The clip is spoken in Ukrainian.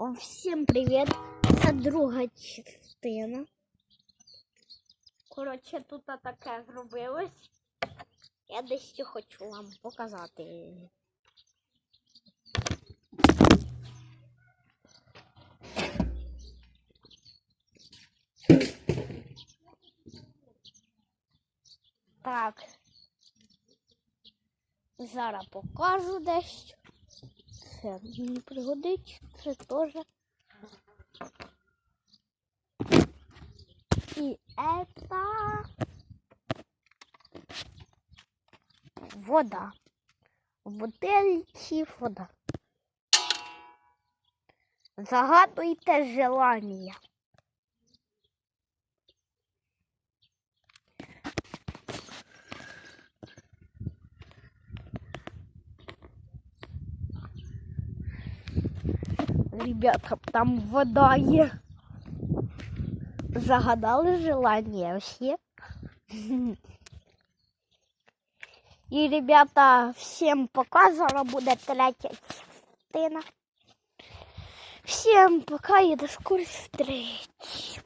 Всім привіт! Це друга частина. Коротше, тут таке зробилось. Я десь хочу вам показати. Так. Зараз покажу дещо. Це мені пригодить. Це теж. І это вода. В бутельці вода. Загадуйте желання. Ребята, там вода є. Загадали желание всі. І, ребята, всім пока. Зараз буде третя частина. Всім пока і до скорої зустрічі.